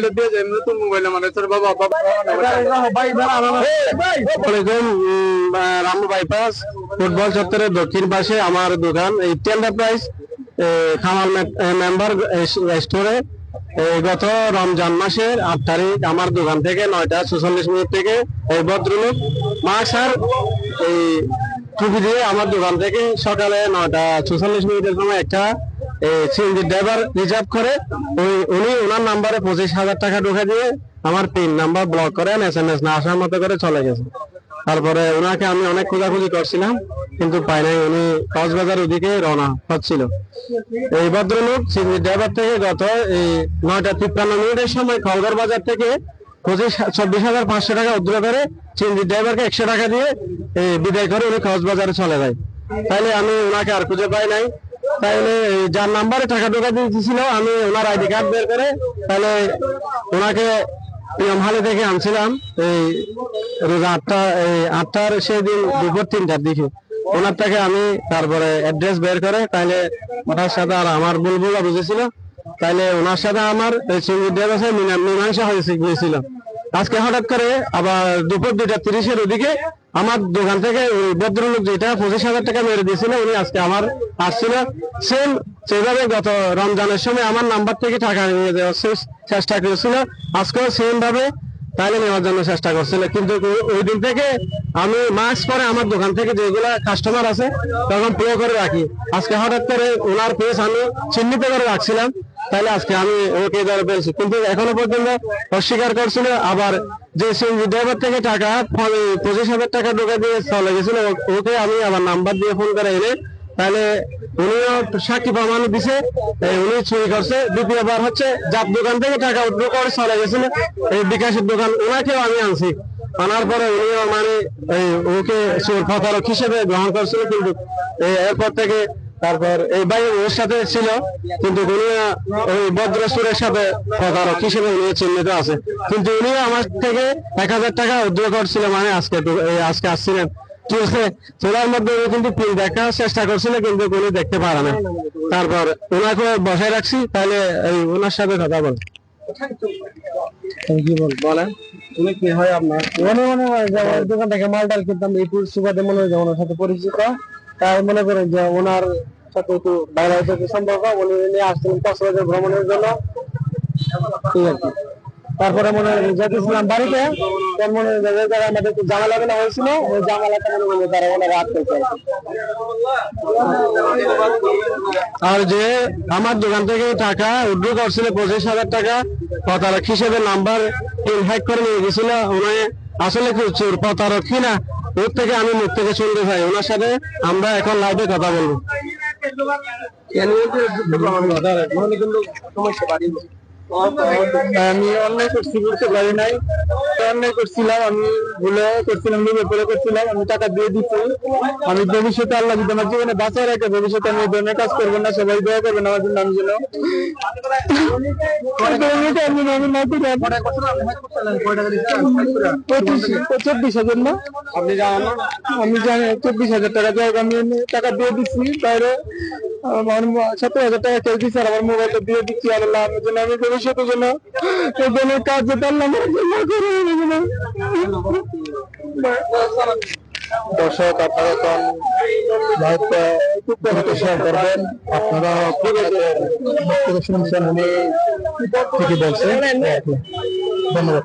Mobile দিয়ে যে নতুন মোবাইল মানে তোর বাবা বাবা রামু বাইপাস ফুটবল চত্বরের দক্ষিণ পাশে আমার দোকান এই এন্টারপ্রাইজ খামাল মেম্বার স্টোরে গত রমজান মাসের আট তারিখ আমার দোকান থেকে নয়টা চুচল্লিশ মিনিট থেকে এই ভদ্রলোক মাস্ক আর এই টুপি দিয়ে আমার দোকান থেকে সকালে নয়টা চুচল্লিশ মিনিটের সময় একটা সিএনজি ড্রাইভার রিজার্ভ করে। ওই, উনি ওনার নাম্বারে পঁচিশ হাজার টাকা ঢুকে দিয়ে আমার পিন নাম্বার ব্লক করে এস এম এস না আসার মতো করে চলে গেছে। তারপরে ওনাকে আমি অনেক খোঁজাখুঁজি করছিলাম, কিন্তু পাই নাই। উনি কক্সবাজার ওদিকে রওনা হচ্ছিল। এই ভদ্রলোক সিএনজি ড্রাইভার থেকে গত এই নয়টা তিপ্পান্ন মিনিটের সময় খলগড় বাজার থেকে পঁচিশ, চব্বিশ হাজার পাঁচশো টাকা উদ্র করে সিএনজি ড্রাইভারকে একশো টাকা দিয়ে বিদায় করে উনি কক্সবাজারে চলে যায়। তাইলে আমি ওনাকে আর খুঁজে পাই নাই। তাহলে যার নাম্বারে টাকা ঢোকা দিয়েছিল, আমি ওনার আইডি কার্ড বের করে তাহলে ওনাকে পিয়মহালি থেকে আনছিলাম। এই রোজ আটটা, এই আটটার সেদিন দুপুর তিনটার দিকে। ওনার থেকে আমি তারপরে অ্যাড্রেস বের করে, তাহলে ওনার সাথে আর আমার বুলবুল বুঝেছিল। তাহলে ওনার সাথে আমার ড্রাইভার মীমাংসা হয়েছে গিয়েছিল আজকে হঠাৎ করে আবার দুপুর দুইটা তিরিশের ওদিকে আমার দোকান থেকে ওই ভদ্রলোক যেটা পঁচিশ হাজার টাকা মেরে দিয়েছিল, উনি আজকে আমার আসছিল। সেম সেভাবে গত রমজানের সময় আমার নাম্বার থেকে টাকা নিয়ে দেওয়ার চেষ্টা করেছিল। আজকেও সেম ভাবে তাহলে নেওয়ার জন্য চেষ্টা করছিল। কিন্তু ওই দিন থেকে আমি মাস্ক পরে আমার দোকান থেকে যেগুলা কাস্টমার আছে, তখন প্লে করে রাখি। আজকে হঠাৎ করে ওনার পেজ আমি চিহ্নিত করে রাখছিলাম। তাহলে আজকে আমি ওকে ধরে পেয়েছি। কিন্তু এখনও পর্যন্ত অস্বীকার করছিল, আবার যে সিএনজি ড্রাইভার থেকে টাকা পঁচিশ হাজার টাকা ঢোকা দিয়ে চলে গেছিল। ওকে আমি আবার নাম্বার দিয়ে ফোন করে এনে, তাহলে উনিও সাক্ষী প্রমাণ দিছে উনি চুরি করছে। দ্বিতীয়বার হচ্ছে যার দোকান থেকে টাকা উদ্র করে চলে গেছিল। এই বিকাশের দোকান ওনাকেও আমি আনছি। আনার পরে উনিও মানে ওকে প্রতারক হিসেবে গ্রহণ করছিল, কিন্তু এরপর থেকে তারপর এই ভাই ওর সাথে ছিল কিন্তু উনি ওই ভদ্র সুরের সাথে প্রতারক হিসেবে উনি চিহ্নিত আছে। কিন্তু আমার থেকে এক হাজার টাকা করছিল মানে আজকে আজকে আসছিলেন। চলছে চলার মধ্যে উনি কিন্তু পিন দেখার চেষ্টা করছিল কিন্তু কোনো দেখতে পারে না। তারপর ওনাকে বসায় রাখছি তাহলে এই ওনার সাথে কথা বল। কি বল। বলেন। কি হয় আপনার? মনে মনে হয় যে আমার দোকান থেকে কিনতাম এই সুবাদে মনে হয় যে ওনার সাথে পরিচিত। তাই মনে করেন যে ওনার সাথে একটু বাইরে থেকে সম্পর্ক, উনি নিয়ে আসছিলেন কক্সবাজার ভ্রমণের জন্য। ঠিক আছে। তারপরে মনে যেতেছিলাম বাড়িতে মনে হয় আমাদের একটু হয়েছিল, ওই মনে তারা ওনারা আর যে আমার দোকান থেকে টাকা উড্র করছিল পঁচিশ হাজার টাকা প্রতারক হিসেবে নাম্বার হ্যাক করে নিয়ে গেছিল আসলে কি চোর প্রতারক কিনা ওর থেকে আমি মুখ থেকে শুনতে চাই। ওনার সাথে আমরা এখন লাইভে কথা বলব। আমি অন্যায় করছি, বুঝতে পারি নাই। অন্যায় করছিলাম, আমি ভুলে করছিলাম করে করছিলাম, আমি টাকা দিয়ে দিচ্ছি আমি ভবিষ্যতে আল্লাহ যদি আমার জীবনে বাঁচায় রাখে, ভবিষ্যতে আমি ধরনের কাজ করব না, সবাই দোয়া করবেন আমার জন্য, আমি যেন আমি চব্বিশ হাজার না? আমি জানি, চব্বিশ হাজার টাকা যাই আমি টাকা দিয়ে দিচ্ছি বাইরে আমার সত্তর হাজার টাকা দিচ্ছে আর আমার মোবাইলটা দিয়ে দিচ্ছি আল্লাহ আমার জন্য আমি ভবিষ্যতের জন্য কাজ আমার জন্য করে আমার জন্য। দর্শক আপনারা কোন লাইভটা শেয়ার করবেন। আপনারা শুনছেন উনি ঠিকই বলছেন। ধন্যবাদ।